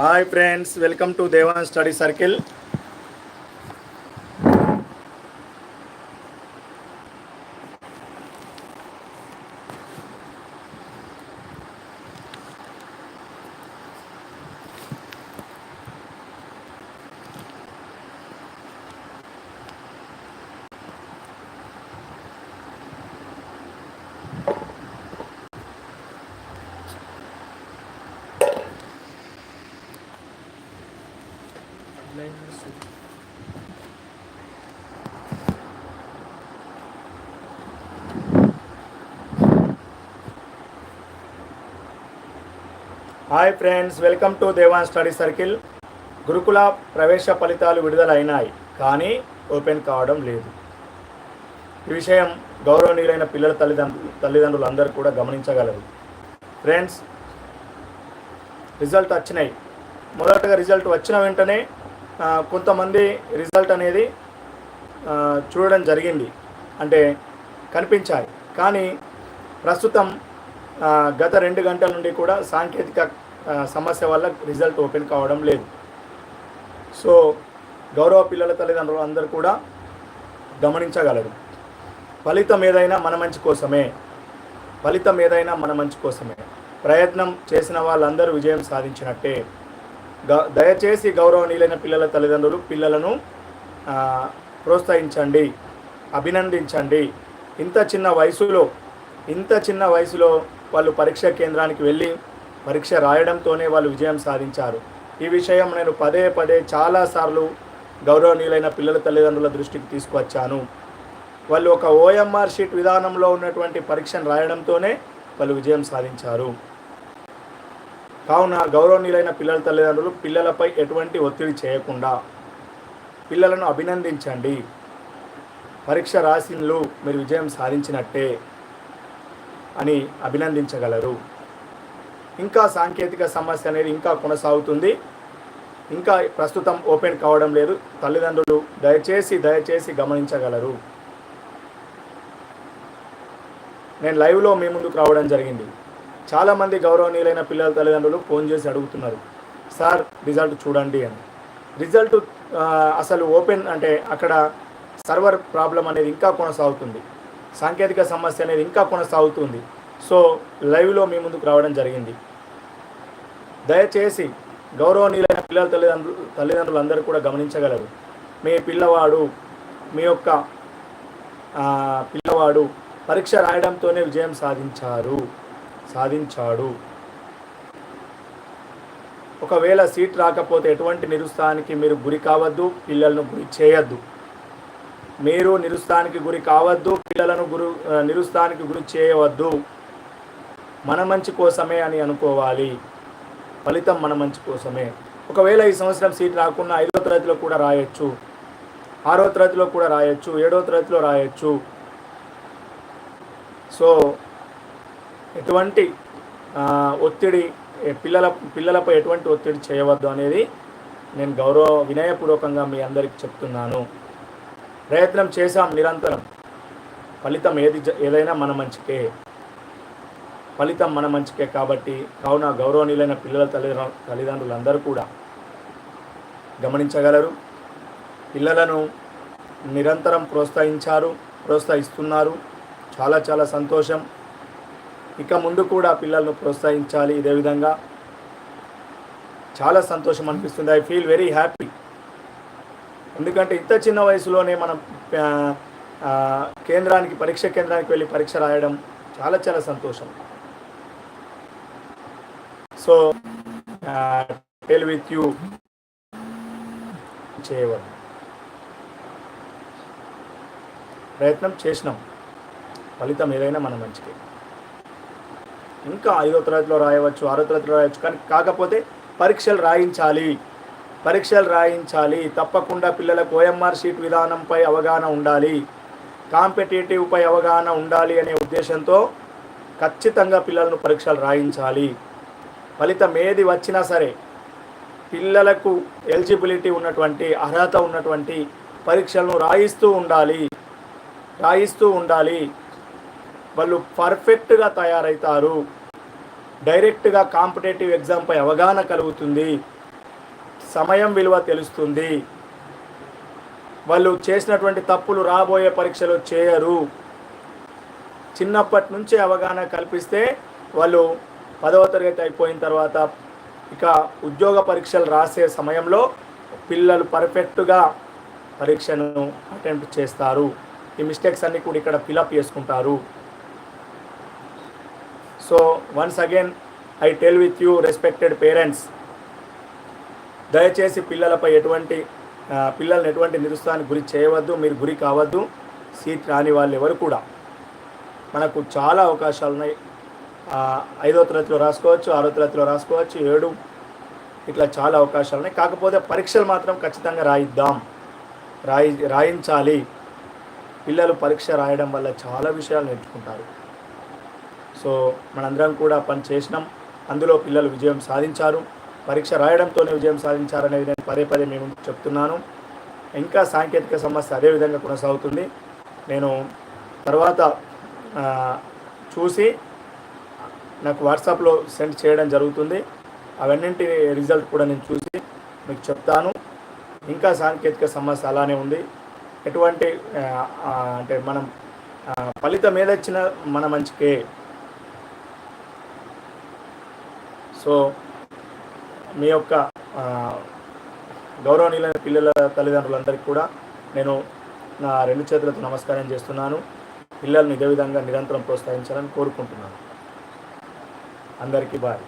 Hi friends welcome to Devan study circle hi friends welcome to Devan study circle గురుకుల ప్రవేశ ఫలితాలు విడుదల అయినాయి కానీ ఓపెన్ కావడం లేదు. ఈ విషయం గౌరవనీయులైన పిల్లల తల్లిదండ్రులు తల్లిదండ్రులు అందరూ కూడా గమనించగలరు. ఫ్రెండ్స్ రిజల్ట్ వచ్చినాయి. మొదటగా రిజల్ట్ వచ్చిన వెంటనే కొంతమంది రిజల్ట్ అనేది చూడడం జరిగింది. అంటే కనిపించాయి. కానీ ప్రస్తుతం గత రెండు గంటల నుండి కూడా సాంకేతిక సమస్య వల్ల రిజల్ట్ ఓపెన్ కావడం లేదు. సో గౌరవ పిల్లల తల్లిదండ్రులు అందరూ కూడా గమనించగలరు. ఫలితం ఏదైనా మన మంచి కోసమే. ఫలితం ఏదైనా మన మంచి కోసమే. ప్రయత్నం చేసిన వాళ్ళందరూ విజయం సాధించినట్టే. గ- దయచేసి గౌరవనీయులైన పిల్లల తల్లిదండ్రులు పిల్లలను ప్రోత్సహించండి. అభినందించండి. ఇంత చిన్న వయసులో ఇంత చిన్న వయసులో వాళ్ళు పరీక్ష కేంద్రానికి వెళ్ళి పరీక్ష రాయడంతోనే వాళ్ళు విజయం సాధించారు. ఈ విషయం నేను పదే పదే చాలాసార్లు గౌరవనీయులైన పిల్లల తల్లిదండ్రుల దృష్టికి తీసుకువచ్చాను. వాళ్ళు ఒక ఓఎంఆర్ షీట్ విధానంలో ఉన్నటువంటి పరీక్షను రాయడంతోనే వాళ్ళు విజయం సాధించారు. కావున గౌరవనీయులైన పిల్లల తల్లిదండ్రులు పిల్లలపై ఎటువంటి ఒత్తిడి చేయకుండా పిల్లలను అభినందించండి. పరీక్ష రాసిన్లు మీరు విజయం సాధించినట్టే. అని అభినందించగలరు. ఇంకా సాంకేతిక సమస్య అనేది ఇంకా కొనసాగుతుంది. ఇంకా ప్రస్తుతం ఓపెన్ కావడం లేదు. తల్లిదండ్రులు దయచేసి దయచేసి గమనించగలరు. నేను లైవ్లో మీ ముందుకు రావడం జరిగింది. చాలామంది గౌరవనీయులైన పిల్లల తల్లిదండ్రులు ఫోన్ చేసి అడుగుతున్నారు. సార్ రిజల్ట్ చూడండి అని. రిజల్ట్ అసలు ఓపెన్ అంటే అక్కడ సర్వర్ ప్రాబ్లం అనేది ఇంకా కొనసాగుతుంది. సాంకేతిక సమస్య అనేది ఇంకా కొనసాగుతుంది. సో లైవ్లో మీ ముందుకు రావడం జరిగింది. దయచేసి గౌరవనీయులైన పిల్లల తల్లిదండ్రులు తల్లిదండ్రులందరూ కూడా గమనించగలరు. మీ పిల్లవాడు మీ యొక్క పిల్లవాడు పరీక్ష రాయడంతోనే విజయం సాధించారు. సాధించాడు. ఒకవేళ సీట్ రాకపోతే ఎటువంటి నిరుత్సాహానికి మీరు గురి కావద్దు పిల్లలను గురి చేయొద్దు. మీరు నిరుస్తానికి గురి కావద్దు పిల్లలను గురు నిరుస్తానికి గురి చేయవద్దు. మన మంచి కోసమే అని అనుకోవాలి. ఫలితం మన మంచి కోసమే. ఒకవేళ ఈ సంవత్సరం సీట్ రాకుండా ఐదో తరగతిలో కూడా రాయొచ్చు. ఆరో తరగతిలో కూడా రాయొచ్చు. ఏడో తరగతిలో రాయొచ్చు. సో ఎటువంటి ఒత్తిడి పిల్లల పిల్లలపై ఎటువంటి ఒత్తిడి చేయవద్దు అనేది నేను గౌరవ వినయపూర్వకంగా మీ అందరికి చెప్తున్నాను. ప్రయత్నం చేశాం నిరంతరం. ఫలితం ఏది ఏదైనా మన మంచికే. ఫలితం మన మంచికే కాబట్టి కావున గౌరవనీయులైన పిల్లల తల్లిదండ్రులు తల్లిదండ్రులందరూ కూడా గమనించగలరు. పిల్లలను నిరంతరం ప్రోత్సహించారు ప్రోత్సహిస్తున్నారు. చాలా చాలా సంతోషం. ఇక ముందు కూడా పిల్లలను ప్రోత్సహించాలి ఇదే విధంగా. చాలా సంతోషం అనిపిస్తుంది. ఐ ఫీల్ వెరీ హ్యాపీ ఎందుకంటే ఇంత చిన్న వయసులోనే మనం కేంద్రానికి పరీక్ష కేంద్రానికి వెళ్ళి పరీక్ష రాయడం చాలా చాలా సంతోషం. సో టెల్ విత్ యూ చేయవద్దు. ప్రయత్నం చేసినాం. ఫలితం ఏదైనా మన మంచికి. ఇంకా ఐదో తరగతిలో రాయవచ్చు ఆరో తరగతిలో రాయవచ్చు కానీ కాకపోతే పరీక్షలు రాయించాలి. పరీక్షలు రాయించాలి. తప్పకుండా పిల్లలకు ఓఎంఆర్ షీట్ విధానంపై అవగాహన ఉండాలి. కాంపిటేటివ్పై అవగాహన ఉండాలి అనే ఉద్దేశంతో ఖచ్చితంగా పిల్లలను పరీక్షలు రాయించాలి. ఫలితం ఏది వచ్చినా సరే పిల్లలకు ఎలిజిబిలిటీ ఉన్నటువంటి అర్హత ఉన్నటువంటి పరీక్షలను రాయిస్తూ ఉండాలి. రాయిస్తూ ఉండాలి. వాళ్ళు పర్ఫెక్ట్గా తయారవుతారు డైరెక్ట్గా కాంపిటేటివ్ ఎగ్జామ్పై అవగాహన కలుగుతుంది. సమయం విలువ తెలుస్తుంది. వాళ్ళు చేసినటువంటి తప్పులు రాబోయే పరీక్షలో చేయరు. చిన్నప్పటి నుంచే అవగాహన కల్పిస్తే వాళ్ళు పదవ తరగతి అయిపోయిన తర్వాత ఇక ఉద్యోగ పరీక్షలు రాసే సమయంలో పిల్లలు పర్ఫెక్ట్గా పరీక్షను అటెంప్ట్ చేస్తారు. ఈ మిస్టేక్స్ అన్నీ కూడా ఇక్కడ ఫిలప్ చేసుకుంటారు. So once again I tell with you respected parents. దయచేసి పిల్లలపై ఎటువంటి ఆ, పిల్లల్ని ఎటువంటి నిరుత్సాహానికి గురి చేయవద్దు మీరు గురి కావద్దు సీట్ రాని వాళ్ళు ఎవరు కూడా. మనకు చాలా అవకాశాలు ఉన్నాయి. ఐదో తరగతిలో రాసుకోవచ్చు ఆరో తరగతిలో రాసుకోవచ్చు ఏడు ఇట్లా చాలా అవకాశాలు ఉన్నాయి. కాకపోతే పరీక్షలు మాత్రం ఖచ్చితంగా రాయిద్దాం. రాయి రాయించాలి. పిల్లలు పరీక్ష రాయడం వల్ల చాలా విషయాలు నేర్చుకుంటారు. సో మనందరం కూడా పని చేసినాం. అందులో పిల్లలు విజయం సాధించారు. పరీక్ష రాయడంతోనే విజయం సాధించారనేది నేను పదే పదే మేము చెప్తున్నాను. ఇంకా సాంకేతిక సమస్య అదే విధంగా కొనసాగుతుంది. నేను తర్వాత చూసి నాకు వాట్సాప్లో సెండ్ చేయడం జరుగుతుంది. అవన్నింటి రిజల్ట్ కూడా నేను చూసి మీకు చెప్తాను. ఇంకా సాంకేతిక సమస్య అలానే ఉంది. ఎటువంటి అంటే మనం ఫలితం ఏదొచ్చినా మన మంచికే. సో మీ యొక్క గౌరవనీయులైన పిల్లల తల్లిదండ్రులందరికీ కూడా నేను నా రెండు చేతులతో నమస్కారం చేస్తున్నాను. పిల్లల్ని ఇదే విధంగా నిరంతరం ప్రోత్సహించాలని కోరుకుంటున్నాను. అందరికీ బాయ్.